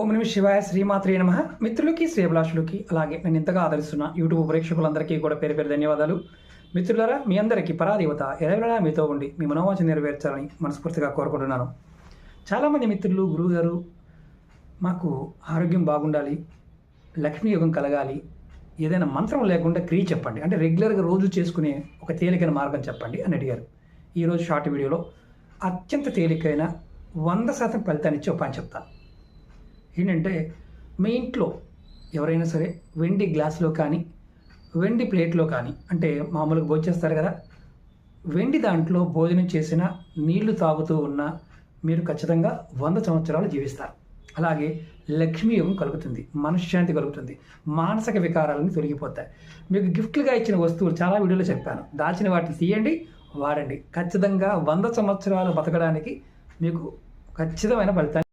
ఓం నమ శివాయ శ్రీమాత్రే నమ. మిత్రులకి శ్రేభిలాషులకి అలాగే నేను ఇంతగా ఆదరిస్తున్న యూట్యూబ్ ప్రేక్షకులందరికీ కూడా పేరు పేరు ధన్యవాదాలు. మిత్రులారా మీ అందరికీ పరాదేవత ఎరవేళ మీతో ఉండి మీ మనోవాంఛ నెరవేర్చాలని మనస్ఫూర్తిగా కోరుకుంటున్నాను. చాలామంది మిత్రులు గురువుగారు మాకు ఆరోగ్యం బాగుండాలి లక్ష్మీ యోగం కలగాలి ఏదైనా మంత్రం లేకుండా క్రియ చెప్పండి. అంటే రెగ్యులర్గా రోజు చేసుకునే ఒక తేలికైన మార్గం చెప్పండి అని అడిగారు. ఈరోజు షార్ట్ వీడియోలో అత్యంత తేలికైన వంద శాతం ఫలితాన్ని ఇచ్చే పని చెప్తాను. ఏంటంటే మీ ఇంట్లో ఎవరైనా సరే వెండి గ్లాసులో కానీ వెండి ప్లేట్లో కానీ అంటే మామూలుగా భోజేస్తారు కదా వెండి దాంట్లో భోజనం చేసిన నీళ్ళు తాగుతూ ఉన్న మీరు ఖచ్చితంగా వంద సంవత్సరాలు జీవిస్తారు. అలాగే లక్ష్మీ యోగం కలుగుతుంది మనశ్శాంతి కలుగుతుంది మానసిక వికారాలను తొలగిపోతాయి. మీకు గిఫ్ట్లుగా ఇచ్చిన వస్తువులు చాలా వీడియోలో చెప్పాను. దాచిన వాటిని తీయండి వాడండి. ఖచ్చితంగా వంద సంవత్సరాలు బతకడానికి మీకు ఖచ్చితమైన ఫలితాన్ని